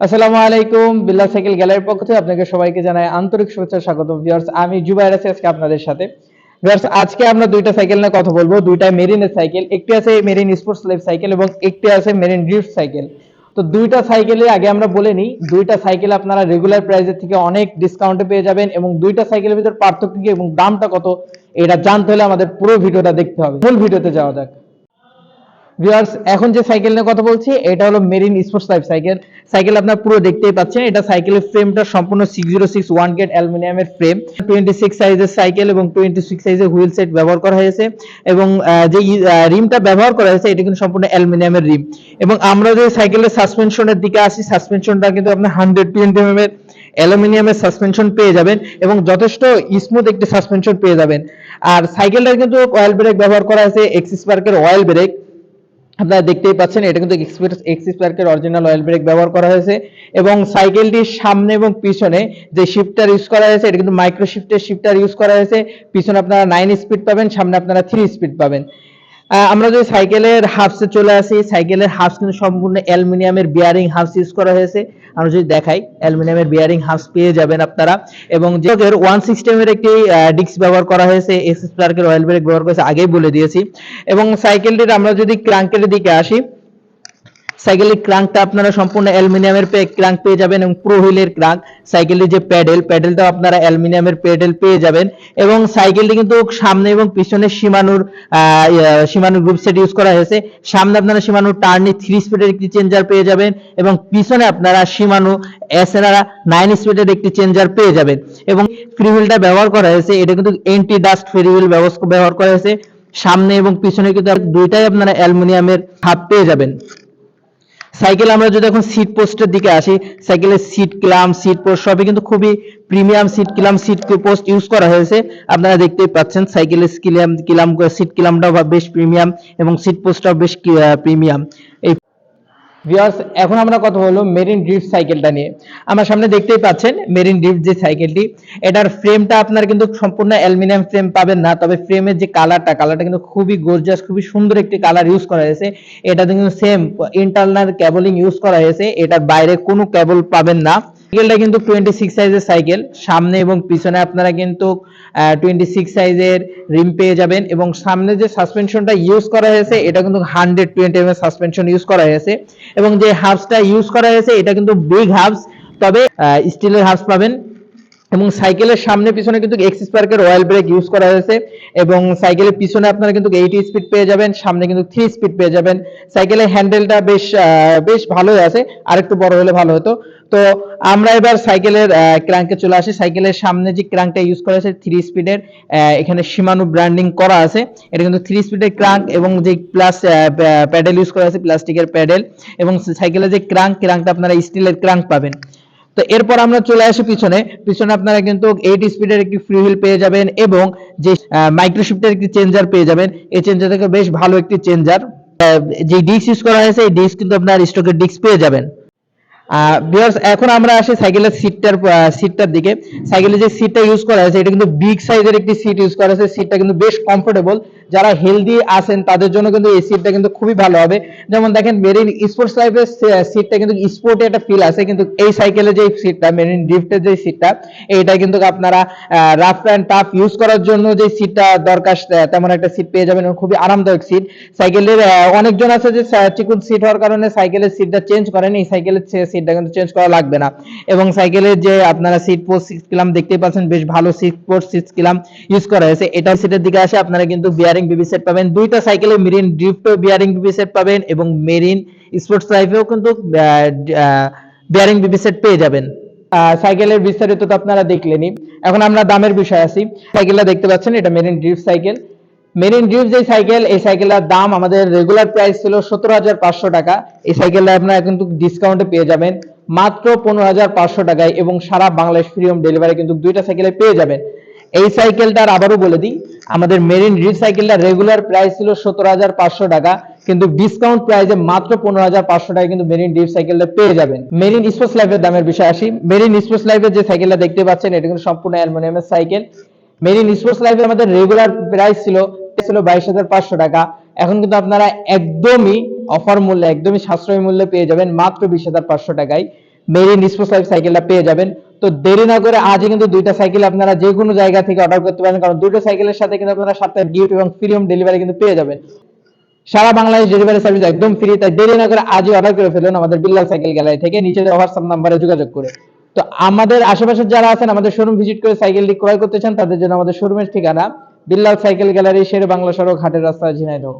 আসসালামু আলাইকুম বিল্লা সাইকেল গ্যালারির পক্ষ থেকে আপনাকে সবাইকে জানাই আন্তরিক শুভেচ্ছা স্বাগত ভিউয়ার্স, আমি জুবাইর আছি আজকে আপনাদের সাথে। ভিউয়ার্স, আজকে আমরা দুইটা সাইকেল নিয়ে কথা বলব। দুইটা মেরিনের সাইকেল, একটি আছে মেরিন স্পোর্টস লাইফ সাইকেল এবং একটি আছে মেরিন ড্রিফট সাইকেল। তো দুইটা সাইকেলে আগে আমরা বলে নিই, দুইটা সাইকেল আপনারা রেগুলার প্রাইসের থেকে অনেক ডিসকাউন্টে পেয়ে যাবেন এবং দুইটা সাইকেলের ভিতর পার্থক্য কি এবং দামটা কত, এটা জানতে হলে আমাদের পুরো ভিডিওটা দেখতে হবে। মূল ভিডিওতে যাওয়া যাক। ভিউয়ার্স এখন যে সাইকেল নিয়ে কথা বলছি, এটা হলো marine sports life cycle cycle আপনারা পুরো দেখতেই পাচ্ছেন, এটা সাইকেলের ফ্রেমটা সম্পূর্ণ six zero six one gate অ্যালুমিনিয়ামের ফ্রেম টোয়েন্টি সিক্স সাইজের সাইকেল এবং টোয়েন্টি সিক্স সাইজের হুইল সেট ব্যবহার করা হয়েছে। এবং যে রিমটা ব্যবহার করা হয়েছে, এটা কিন্তু সম্পূর্ণ অ্যালুমিনিয়ামের রিম এবং আমরা যে সাইকেলের সাসপেনশনের দিকে আসি সাসপেনশনটা কিন্তু আপনি হান্ড্রেড টোয়েন্টি এম এর অ্যালুমিনিয়ামের সাসপেনশন পেয়ে যাবেন এবং যথেষ্ট স্মুথ একটি সাসপেনশন পেয়ে যাবেন। আর সাইকেলটার কিন্তু অয়েল ব্রেক ব্যবহার করা হয়েছে এক্সিস পার্কের অয়েল ব্রেক আপনারা দেখতেই পাচ্ছেন, এটা কিন্তু এক্সপ্রেস এক্সিস পার্কের অরিজিনাল অয়েল ব্রেক ব্যবহার করা হয়েছে এবং সাইকেলটির সামনে এবং পিছনে যে শিফটার ইউজ করা হয়েছে, এটা কিন্তু মাইক্রো শিফটের শিফটার ইউজ করা হয়েছে। পিছনে আপনারা নাইন স্পিড পাবেন, সামনে আপনারা থ্রি স্পিড পাবেন। আমরা যদি সাইকেলের হাফসে চলে আসি সাইকেলের হাফস কিন্তু সম্পূর্ণ অ্যালুমিনিয়ামের বিয়ারিং হাফস ইউজ করা হয়েছে। আমরা যদি দেখাই, অ্যালুমিনিয়ামের বিয়ারিং হাফস পেয়ে যাবেন আপনারা। এবং যে ওয়ান সিস্টেমের একটি ডিস্ক ব্যবহার করা হয়েছে এসএস প্লার্কের অয়েল ব্রেক ব্যবহার করেছে, আগেই বলে দিয়েছি। এবং সাইকেলটির আমরা যদি ক্রাঙ্কের দিকে আসি সাইকেলের ক্রাঙ্কটা আপনারা সম্পূর্ণ অ্যালুমিনিয়ামের ক্রাঙ্ক পেয়ে যাবেন এবং প্রো হুইলের ক্রাঙ্ক সাইকেলের যে প্যাডেল প্যাডেলটাও আপনারা অ্যালুমিনিয়ামের প্যাডেল পেয়ে যাবেন এবং সাইকেলটি কিন্তু সামনে এবং পিছনে সীমানুর সীমানুর গ্রুপ সেট ইউজ করা হয়েছে। সামনে আপনারা সীমানুর টার্নি থ্রি স্পিডের একটি চেঞ্জার পেয়ে যাবেন এবং পিছনে আপনারা সীমানু এসএনআর নাইন স্পিডের একটি চেঞ্জার পেয়ে যাবেন। এবং ফ্রি হুইলটা ব্যবহার করা হয়েছে, এটা কিন্তু এন্টি ডাস্ট ফ্রি হুইল ব্যবস্থা ব্যবহার করা হয়েছে। সামনে এবং পিছনে কিন্তু দুইটাই আপনারা অ্যালুমিনিয়ামের হাত পেয়ে যাবেন। সাইকেল আমরা যদি এখন সিট পোস্টের দিকে আসি সাইকেলের সিট ক্লাম সিট পোস্ট সবই কিন্তু খুবই premium seat clamp seat post use করা হয়েছে। আপনারা দেখতেই পাচ্ছেন সাইকেলের কিলাম ক্লাম সিট ক্লামটাও বেশ প্রিমিয়াম এবং সিট পোস্টটাও বেশ প্রিমিয়াম এই ভিউয়ার্স এখন আমরা কথা হলো মেরিন ড্রিফট সাইকেলটা নিয়ে। আমার সামনে দেখতেই পাচ্ছেন মেরিন ড্রিফট যে সাইকেলটি এটার ফ্রেমটা আপনার কিন্তু সম্পূর্ণ অ্যালুমিনিয়াম ফ্রেম পাবেন না, তবে ফ্রেমের যে কালারটা কালারটা কিন্তু খুবই গোর্জাস খুবই সুন্দর একটি কালার ইউজ করা হয়েছে। এটাতে কিন্তু সেম ইন্টারনাল কেবলিং ইউজ করা হয়েছে, এটার বাইরে কোনো কেবল পাবেন না। সাইকেলটা কিন্তু টোয়েন্টি সিক্স সাইজের সাইকেল সামনে এবং পিছনে আপনারা কিন্তু টোয়েন্টি সিক্স সাইজের রিম পেয়ে যাবেন এবং সামনে যে সাসপেনশনটা ইউজ করা হয়েছে, এটা কিন্তু hundred twenty M suspension use করা হয়েছে এবং যে হাফসটা ইউজ করা হয়েছে, এটা কিন্তু বিগ হাবস তবে স্টিলের হাফস পাবেন। এবং সাইকেলের সামনে পিছনে কিন্তু এক্সিস পার্কের অয়েল ব্রেক ইউজ করা হয়েছে এবং সাইকেলের পিছনে আপনারা কিন্তু এইটি স্পিড পেয়ে যাবেন, সামনে কিন্তু থ্রি স্পিড পেয়ে যাবেন। সাইকেলের হ্যান্ডেলটা বেশ বেশ ভালোই আছে, আরেকটু বড় হলে ভালো হতো। তো আমরা এবার সাইকেলের ক্রাঙ্কে চলে আসি। সাইকেলের সামনে যে ক্রাঙ্কটা ইউজ করা আছে থ্রি স্পিডের এখানে সীমানু ব্র্যান্ডিং করা আছে। এটা কিন্তু থ্রি স্পিডের ক্রাঙ্ক এবং যে প্লাস প্যাডেল ইউজ করা আছে প্লাস্টিকের প্যাডেল এবং সাইকেলের যে ক্রাঙ্ক ক্রাঙ্কটা আপনারা স্টিলের ক্রাঙ্ক পাবেন। তো এরপর আমরা চলে আসি পিছনে। পিছনে আপনারা কিন্তু এইট স্পিডের একটি ফ্রি হুইল পেয়ে যাবেন এবং যে মাইক্রোশিফটের একটি চেঞ্জার পেয়ে যাবেন। এই চেঞ্জার থেকে বেশ ভালো একটি চেঞ্জার যে ডিস্ক ইউজ করা হয়েছে, এই ডিস্ক কিন্তু আপনার স্টকের ডিস্ক পেয়ে যাবেন। ভিউয়ার্স এখন আমরা আসি সাইকেলের সিটটার সিটটার দিকে। সাইকেলের যে সিটটা ইউজ করা হয়েছে, এটা কিন্তু বিগ সাইজের একটি সিট ইউজ করা হয়েছে। সিটটা কিন্তু বেশ কমফোর্টেবল যারা হেলদি আছেন, তাদের জন্য কিন্তু এই সিটটা কিন্তু খুবই ভালো হবে। যেমন দেখেন মেরিন স্পোর্টস লাইফের সিটটা কিন্তু স্পোর্টে একটা ফিল আছে, কিন্তু এই সাইকেলের যে সিটটা মেরিন ড্রিফটের যে সিটটা এইটা কিন্তু আপনারা রাফ অ্যান্ড টাফ ইউজ করার জন্য যে সিটটা দরকার তেমন একটা সিট পেয়ে যাবেন খুবই আরামদায়ক সিট সাইকেলের অনেকজন আছে যে চিকুন সিট হওয়ার কারণে সাইকেলের সিটটা চেঞ্জ করেন, এই সাইকেলের সিটটা কিন্তু চেঞ্জ করা লাগবে না। এবং সাইকেলের যে আপনারা সিট পোস্ট সিক্স কিলাম, দেখতেই পাচ্ছেন, বেশ ভালো সিট পোস্ট সিক্স কিলাম ইউজ করা হয়েছে। এটা সিটের দিকে আসে, আপনারা কিন্তু বিয়ারিং বিবি সেট পাবেন। দুইটা সাইকেলে Marin Drift bearing BB set পাবেন এবং মেরিন স্পোর্টস লাইফেও কিন্তু বিয়ারিং বিবি সেট পেয়ে যাবেন। সাইকেলের বিস্তারিত তো আপনারা দেখলেনই। এখন আমরা দামের বিষয় আসি। সাইকেলটা দেখতে পাচ্ছেন, এটা Marin Drift cycle Marin Drift যে সাইকেল এই সাইকেলটার দাম আমাদের রেগুলার প্রাইস ছিল সতেরো হাজার পাঁচশো টাকা। এই সাইকেলটা আপনারা কিন্তু ডিসকাউন্টে পেয়ে যাবেন। মাত্র পনেরো হাজার পাঁচশো টাকায় এবং সারা বাংলাদেশ ফ্রি হোম ডেলিভারি কিন্তু দুইটা সাইকেলে পেয়ে যাবেন। এই সাইকেলটার আবারও বলে দিই আমাদের মেরিন ড্রিফট সাইকেলটা রেগুলার প্রাইস ছিল সতেরো হাজার পাঁচশো টাকা, কিন্তু ডিসকাউন্ট প্রাইসে মাত্র পনেরো হাজার পাঁচশো টাকায় কিন্তু মেরিন ড্রিফট সাইকেলটা পেয়ে যাবেন। মেরিন স্পোর্টস লাইফের দামের বিষয় আসি। মেরিন স্পোর্টস লাইফের যে সাইকেলটা দেখতে পাচ্ছেন, এটা কিন্তু সম্পূর্ণ অ্যালুমিনিয়ামের সাইকেল। মেরিন স্পোর্টস লাইফে আমাদের রেগুলার প্রাইস ছিল ছিল বাইশ হাজার পাঁচশো টাকা। এখন কিন্তু আপনারা একদমই অফার মূল্যে, একদমই সাশ্রয়ী মূল্যে পেয়ে যাবেন মাত্র বিশ হাজার পাঁচশো টাকায়। মেরিন স্পোর্টস লাইফ সাইকেলটা পেয়ে যাবেন। তো দেরি না করে আজই কিন্তু দুইটা সাইকেল আপনারা যে কোনো জায়গা থেকে অর্ডার করতে পারেন, কারণ দুটো সাইকেলের সাথে কিন্তু আপনারা সাতটা গিফট এবং ফ্রি হোম ডেলিভারি কিন্তু পেয়ে যাবেন। সারা বাংলাদেশ ডেলিভারি সার্ভিস একদম ফ্রি তাই দেরি না করে আজই অর্ডার করে ফেলুন আমাদের বিল্লাল সাইকেল গ্যালারি থেকে, নিচে হোয়াটসঅ্যাপ নাম্বারে যোগাযোগ করে। তো আমাদের আশেপাশে যারা আছেন, আমাদের শোরুম ভিজিট করে সাইকেলটি ক্রয় করতে চান, তাদের জন্য আমাদের শোরুমের ঠিকানা বিল্লাল সাইকেল গ্যালারি শের বাংলা সড়ক, হাটের রাস্তা, ঝিনাইদহ।